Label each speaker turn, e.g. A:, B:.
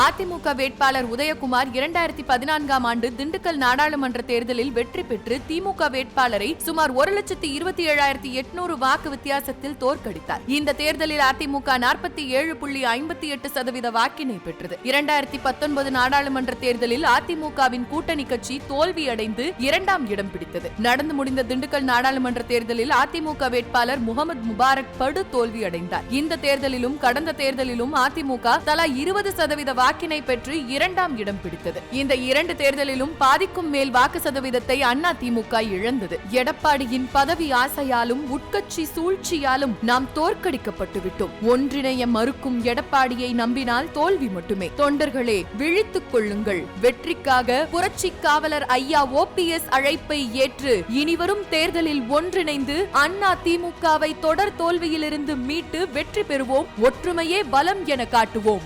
A: அதிமுக வேட்பாளர் உதயகுமார் இரண்டாயிரத்தி பதினான்காம் ஆண்டு திண்டுக்கல் நாடாளுமன்ற தேர்தலில் வெற்றி பெற்று திமுக வேட்பாளரை சுமார் ஒரு லட்சத்தி இருபத்தி ஏழாயிரத்தி எட்நூறு வாக்கு வித்தியாசத்தில் தோற்கடித்தார். இந்த தேர்தலில் அதிமுக நாற்பத்தி ஏழு புள்ளி ஐம்பத்தி எட்டு சதவீத வாக்கினை பெற்றது. இரண்டாயிரத்தி பத்தொன்பது நாடாளுமன்ற தேர்தலில் அதிமுகவின் கூட்டணி கட்சி தோல்வியடைந்து இரண்டாம் இடம் பிடித்தது. நடந்து முடிந்த திண்டுக்கல் நாடாளுமன்ற தேர்தலில் அதிமுக வேட்பாளர் முகமது முபாரக் படு தோல்வியடைந்தார். இந்த தேர்தலிலும் கடந்த தேர்தலிலும் அதிமுக தலா இருபது சதவீத வாக்கினை பெற்று இரண்டாம் இடம் பிடித்தது. இந்த இரண்டு தேர்தலிலும் பாதிக்கும் மேல் வாக்கு சதவீதத்தை அண்ணா திமுக இழந்தது. எடப்பாடியின் பதவி ஆசையாலும் உட்கட்சி சூழ்ச்சியாலும் நாம் தோற்கடிக்கப்பட்டு விட்டோம். ஒன்றிணைய மறுக்கும் எடப்பாடியை நம்பினால் தோல்வி மட்டுமே. தொண்டர்களே விழித்துக் கொள்ளுங்கள். வெற்றிக்காக புரட்சி காவலர் ஐயா ஓபிஎஸ் அழைப்பை ஏற்று இனிவரும் தேர்தலில் ஒன்றிணைந்து அண்ணா திமுகவை தொடர் தோல்வியிலிருந்து மீட்டு வெற்றி பெறுவோம். ஒற்றுமையே பலம் என காட்டுவோம்.